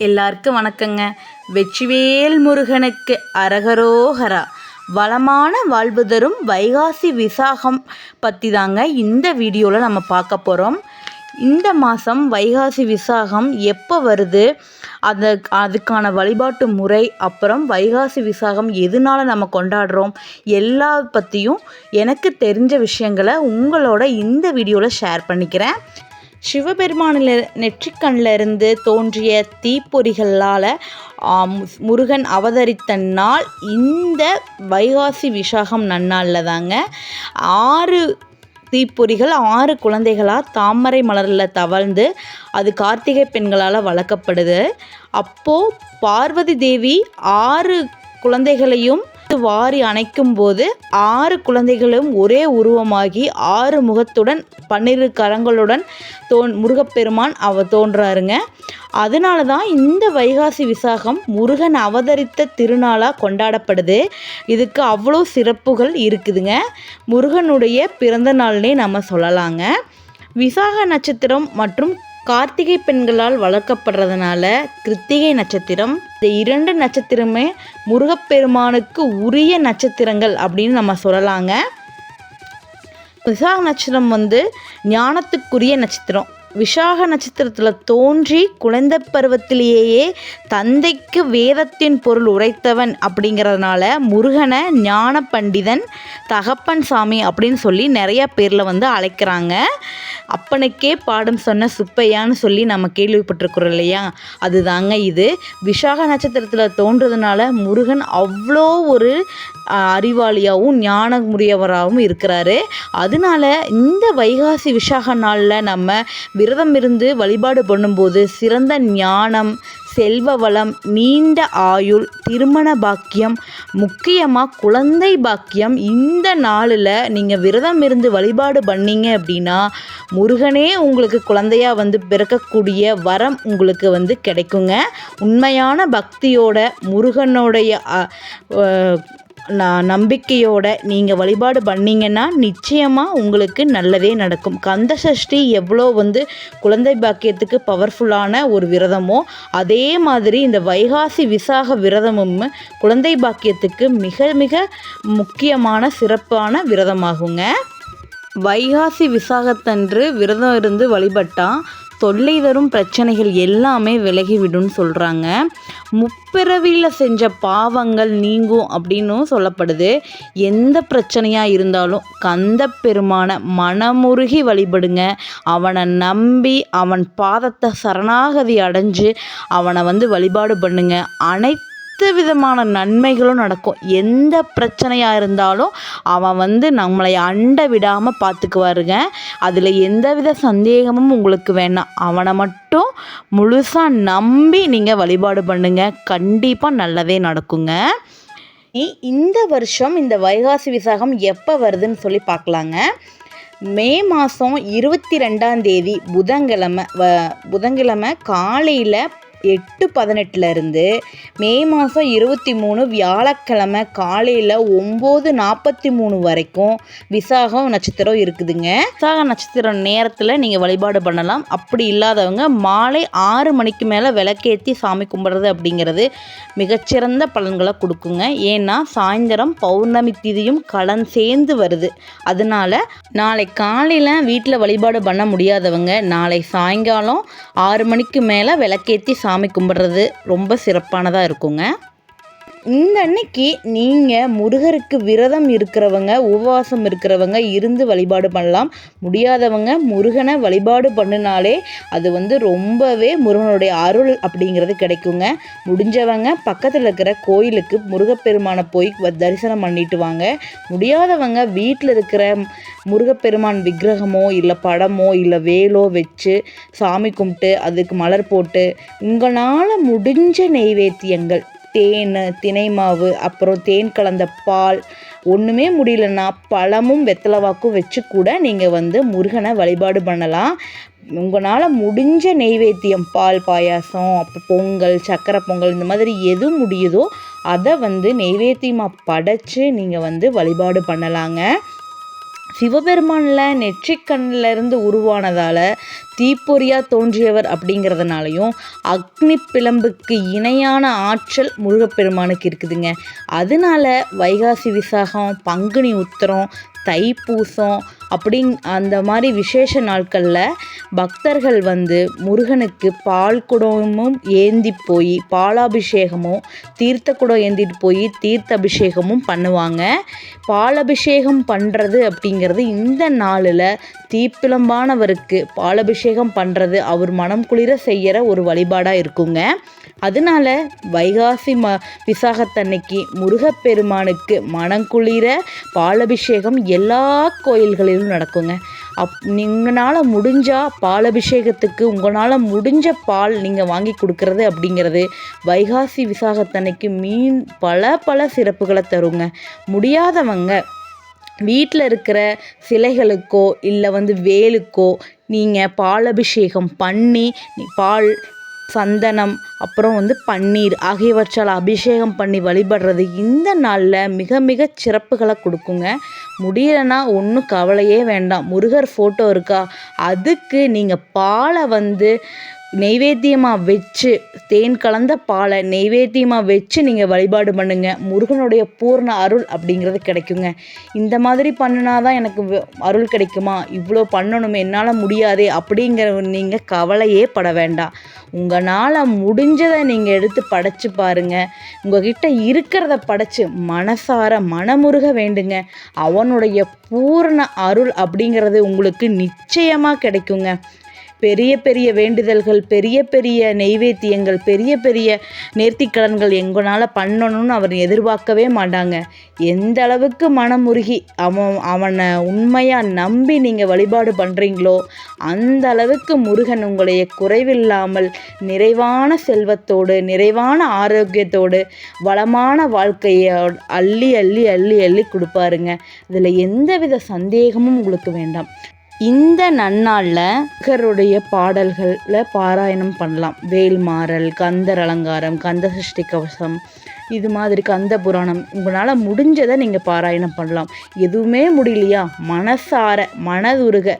எல்லாருக்கும் வணக்கங்க. வெற்றிவேல் முருகனுக்கு அரகரோகரா. வளமான வாழ்வு தரும் வைகாசி விசாகம் பற்றி தாங்க இந்த வீடியோவில் நம்ம பார்க்க போகிறோம் இந்த மாதம் வைகாசி விசாகம் எப்போ வருது? அந்த அதுக்கான வழிபாட்டு முறை அப்புறம் வைகாசி விசாகம் எதனால நம்ம கொண்டாடுறோம்? எல்லா பற்றியும் எனக்கு தெரிஞ்ச விஷயங்களை உங்களோட இந்த வீடியோவில் ஷேர் பண்ணிக்கிறேன். சிவபெருமானில் நெற்றிக்கண்ணில் இருந்து தோன்றிய தீப்பொறிகளால் முருகன் அவதரித்த நாள் இந்த வைகாசி விசாகம் நன்னாளில் தாங்க. ஆறு தீப்பொறிகள் ஆறு குழந்தைகளாக தாமரை மலரில் தவழ்ந்து அது கார்த்திகை பெண்களால் வளர்க்கப்படுது. அப்போது பார்வதி தேவி ஆறு குழந்தைகளையும் வாரி அணைக்கும் போது ஆறு குழந்தைகளும் ஒரே உருவமாகி ஆறு முகத்துடன் பன்னிரு கரங்களுடன் தோன் முருகப்பெருமான் அவ தோன்றாருங்க. அதனால தான் இந்த வைகாசி விசாகம் முருகன் அவதரித்த திருநாளாக கொண்டாடப்படுது. இதுக்கு அவ்வளோ சிறப்புகள் இருக்குதுங்க. முருகனுடைய பிறந்த நாள்னே நம்ம சொல்லலாங்க. விசாக நட்சத்திரம் மற்றும் கார்த்திகை பெண்களால் வளர்க்கப்படுறதுனால கிருத்திகை நட்சத்திரம் இந்த இரண்டு நட்சத்திரமே முருகப்பெருமானுக்கு உரிய நட்சத்திரங்கள் அப்படின்னு நம்ம சொல்லலாங்க. விசாக நட்சத்திரம் வந்து ஞானத்துக்குரிய நட்சத்திரம். விஷாக நட்சத்திரத்தில் தோன்றி குழந்தை பருவத்திலேயே தந்தைக்கு வேதத்தின் பொருள் உரைத்தவன் அப்படிங்கிறதுனால முருகனை ஞான பண்டிதன் தகப்பன் சாமி அப்படின்னு சொல்லி நிறைய பேரில் வந்து அழைக்கிறாங்க. அப்பனுக்கே பாடம் சொன்ன சுப்பையான்னு சொல்லி நம்ம கேள்விப்பட்டிருக்கிறோம் இல்லையா? அதுதாங்க இது. விஷாக நட்சத்திரத்தில் தோன்றதுனால முருகன் அவ்வளோ ஒரு அறிவாளியாகவும் ஞானமுடையவராகவும் இருக்கிறாரு. அதனால இந்த வைகாசி விஷாக நாளில் நம்ம விரதம் இருந்து வழிபாடு பண்ணும்போது சிறந்த ஞானம் செல்வ வளம் நீண்ட ஆயுள் திருமண பாக்கியம் முக்கியமாக குழந்தை பாக்கியம். இந்த நாளில் நீங்கள் விரதம் இருந்து வழிபாடு பண்ணீங்க அப்படின்னா முருகனே உங்களுக்கு குழந்தையாக வந்து பிறக்கக்கூடிய வரம் உங்களுக்கு வந்து கிடைக்குங்க. உண்மையான பக்தியோட முருகனுடைய நான் நம்பிக்கையோட நீங்கள் வழிபாடு பண்ணிங்கன்னா நிச்சயமாக உங்களுக்கு நல்லதே நடக்கும். கந்த சஷ்டி எவ்வளோ வந்து குழந்தை பாக்கியத்துக்கு பவர்ஃபுல்லான ஒரு விரதமோ அதே மாதிரி இந்த வைகாசி விசாக விரதமும் குழந்தை பாக்கியத்துக்கு மிக மிக முக்கியமான சிறப்பான விரதமாகுங்க. வைகாசி விசாகத்தன்று விரதம் இருந்து வழிபட்டால் தொல்லை தரும் பிரச்சனைகள் எல்லாமே விலகிவிடும்னு சொல்கிறாங்க முப்பிறவியில் செஞ்ச பாவங்கள் நீங்கும் அப்படின்னும் சொல்லப்படுது. எந்த பிரச்சனையாக இருந்தாலும் கந்த பெருமான மனமுருகி வழிபடுங்க. அவனை நம்பி அவன் பாதத்தை சரணாகதி அடைஞ்சு அவனை வந்து வழிபாடு பண்ணுங்க. அனைத்து விதமான நன்மைகளும் நடக்கும். எந்த பிரச்சனையாக இருந்தாலும் அவன் வந்து நம்மளை அண்ட விடாமல் பார்த்துக்குவாருங்க. அதில் எந்தவித சந்தேகமும் உங்களுக்கு வேணாம். அவனை மட்டும் முழுசாக நம்பி நீங்கள் வழிபாடு பண்ணுங்கள் கண்டிப்பாக நல்லதே நடக்குங்க. இந்த வருஷம் இந்த வைகாசி விசாகம் எப்போ வருதுன்னு சொல்லி பார்க்கலாங்க. மே மாதம் இருபத்தி ரெண்டாம் தேதி புதன்கிழமை வ புதன்கிழமை காலையில் எட்டு பதினெட்டுலேருந்து மே மாதம் இருபத்தி மூணு வியாழக்கிழமை காலையில் ஒம்பது நாற்பத்தி மூணு வரைக்கும் விசாகம் நட்சத்திரம் இருக்குதுங்க. விசாக நட்சத்திரம் நேரத்தில் நீங்கள் வழிபாடு பண்ணலாம். அப்படி இல்லாதவங்க மாலை ஆறு மணிக்கு மேலே விளக்கேற்றி சாமி கும்பிட்றது அப்படிங்கிறது மிகச்சிறந்த பலன்களை கொடுக்குங்க. ஏன்னா சாயந்தரம் பௌர்ணமி திதியும் கடன் சேர்ந்து வருது. அதனால நாளை காலையில் வீட்டில் வழிபாடு பண்ண முடியாதவங்க நாளை சாயங்காலம் ஆறு மணிக்கு மேலே விளக்கேற்றி சாமி சாமி கும்பிட்றது ரொம்ப சிறப்பானதாக இருக்குங்க. இந்த அன்னைக்கு நீங்கள் முருகருக்கு விரதம் இருக்கிறவங்க உபவாசம் இருக்கிறவங்க இருந்து வழிபாடு பண்ணலாம். முடியாதவங்க முருகனை வழிபாடு பண்ணினாலே அது வந்து ரொம்பவே முருகனுடைய அருள் அப்படிங்கிறது கிடைக்குங்க. முடிஞ்சவங்க பக்கத்தில் இருக்கிற கோயிலுக்கு முருகப்பெருமானை போய் தரிசனம் பண்ணிட்டு வாங்க. முடியாதவங்க வீட்டில் இருக்கிற முருகப்பெருமான் விக்கிரகமோ இல்லை படமோ இல்லை வேலோ வச்சு சாமி கும்பிட்டு அதுக்கு மலர் போட்டு உங்களால் முடிஞ்ச நெய்வேத்தியங்கள் தேன் தினை மாவு அப்புறம் தேன் கலந்த பால் ஒன்றுமே முடியலன்னா பழமும் வெத்தலைவாக்கும் வச்சு கூட நீங்கள் வந்து முருகனை வழிபாடு பண்ணலாம். உங்களால் முடிஞ்ச நெய்வேத்தியம் பால் பாயாசம் அப்புறம் பொங்கல் சக்கரை பொங்கல் இந்த மாதிரி எது முடியுதோ அதை வந்து நெய்வேத்தியமாக படைச்சு நீங்கள் வந்து வழிபாடு பண்ணலாங்க. சிவபெருமானில் நெற்றிக்கண்ணில் இருந்து உருவானதால் தீப்பொறியாக தோன்றியவர் அப்படிங்கிறதுனாலையும் அக்னி பிளம்புக்கு இணையான ஆற்றல் முருகப்பெருமானுக்கு இருக்குதுங்க. அதனால வைகாசி விசாகம் பங்குனி உத்திரம் தைப்பூசம் அப்படிங் அந்த மாதிரி விசேஷ நாட்களில் பக்தர்கள் வந்து முருகனுக்கு பால் குடமும் ஏந்தி போய் பாலாபிஷேகமும் தீர்த்த குடம் ஏந்திட்டு போய் தீர்த்த அபிஷேகமும் பண்ணுவாங்க. பாலபிஷேகம் பண்ணுறது அப்படிங்கிறது இந்த நாளில் தீப்பிளம்பானவருக்கு பாலபிஷேகம் பண்ணுறது அவர் மனம் குளிர செய்கிற ஒரு வழிபாடாக இருக்குங்க. அதனால வைகாசி ம விசாகத்தன்னைக்கு முருகப்பெருமானுக்கு மனம் குளிர பாலபிஷேகம் எல்லா கோயில்களிலும் நடக்குங்க. அப் நீங்களால் முடிஞ்சால் பாலபிஷேகத்துக்கு உங்களால் முடிஞ்ச பால் நீங்கள் வாங்கி கொடுக்கறது அப்படிங்கிறது வைகாசி விசாகத்தன்னைக்கு மீன் பல பல சிறப்புகளை தருங்க. முடியாதவங்க வீட்டில் இருக்கிற சிலைகளுக்கோ இல்லை வந்து வேலுக்கோ நீங்கள் பாலபிஷேகம் பண்ணி பால் சந்தனம் அப்புறம் வந்து பன்னீர் ஆகியவற்றால் அபிஷேகம் பண்ணி வழிபடுறது இந்த நாளில் மிக மிக சிறப்புகளை கொடுக்குங்க. முடியலைன்னா ஒன்றும் கவலையே வேண்டாம். முருகர் ஃபோட்டோ இருக்கா? அதுக்கு நீங்கள் பாலை வந்து நெய்வேத்தியமாக வச்சு தேன் கலந்த பாலை நெய்வேத்தியமாக வச்சு நீங்கள் வழிபாடு பண்ணுங்கள் முருகனுடைய பூர்ண அருள் அப்படிங்கிறது கிடைக்குங்க. இந்த மாதிரி பண்ணினா தான் எனக்கு அருள் கிடைக்குமா? இவ்வளோ பண்ணணுமே என்னால் முடியாதே அப்படிங்கிற நீங்கள் கவலையே பட வேண்டாம். உங்களால் முடிஞ்சதை நீங்கள் எடுத்து படைச்சு பாருங்கள் உங்ககிட்ட இருக்கிறத படைச்சு மனசார மனமுருக வேண்டுங்க. அவனுடைய பூர்ண அருள் அப்படிங்கிறது உங்களுக்கு நிச்சயமாக கிடைக்குங்க. பெரிய பெரிய வேண்டுதல்கள் பெரிய பெரிய நெய்வேத்தியங்கள் பெரிய பெரிய நேர்த்திக்கடன்கள் எங்களால் பண்ணணும்னு அவர் எதிர்பார்க்கவே மாட்டாங்க. எந்த அளவுக்கு மனமுருகி அவன் அவனை உண்மையாக நம்பி நீங்கள் வழிபாடு பண்ணுறீங்களோ அந்த அளவுக்கு முருகன் உங்களைய குறைவில்லாமல் நிறைவான செல்வத்தோடு நிறைவான ஆரோக்கியத்தோடு வளமான வாழ்க்கையை அள்ளி அள்ளி அள்ளி அள்ளி கொடுப்பாருங்க. இதில் எந்தவித சந்தேகமும் உங்களுக்கு வேண்டாம். இந்த நன்னாளில் கருடைய பாடல்களில் பாராயணம் பண்ணலாம். வேல்மாறல் கந்தர் அலங்காரம் கந்த சஷ்டி கவசம் இது மாதிரி கந்த புராணம். உங்களால் முடிஞ்சதை நீங்கள் பாராயணம் பண்ணலாம். எதுவுமே முடியலையா? மனசார மனதுருக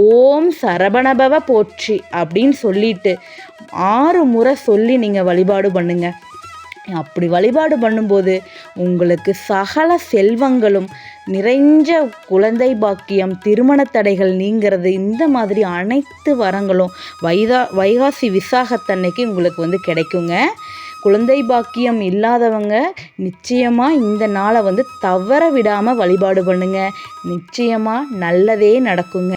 ஓம் சரபணபவ போற்றி அப்படின்னு சொல்லிட்டு ஆறு முறை சொல்லி நீங்கள் வழிபாடு பண்ணுங்கள் அப்படி வழிபாடு பண்ணும்போது உங்களுக்கு சகல செல்வங்களும் நிறைஞ்ச குழந்தை பாக்கியம் திருமண தடைகள் நீங்கிறது இந்த மாதிரி அனைத்து வரங்களும் வைதா வைகாசி விசாகத்தன்னைக்கு உங்களுக்கு வந்து கிடைக்குங்க. குழந்தை பாக்கியம் இல்லாதவங்க நிச்சயமாக இந்த நாளை வந்து தவற விடாமல் வழிபாடு பண்ணுங்கள் நிச்சயமாக நல்லதே நடக்குங்க.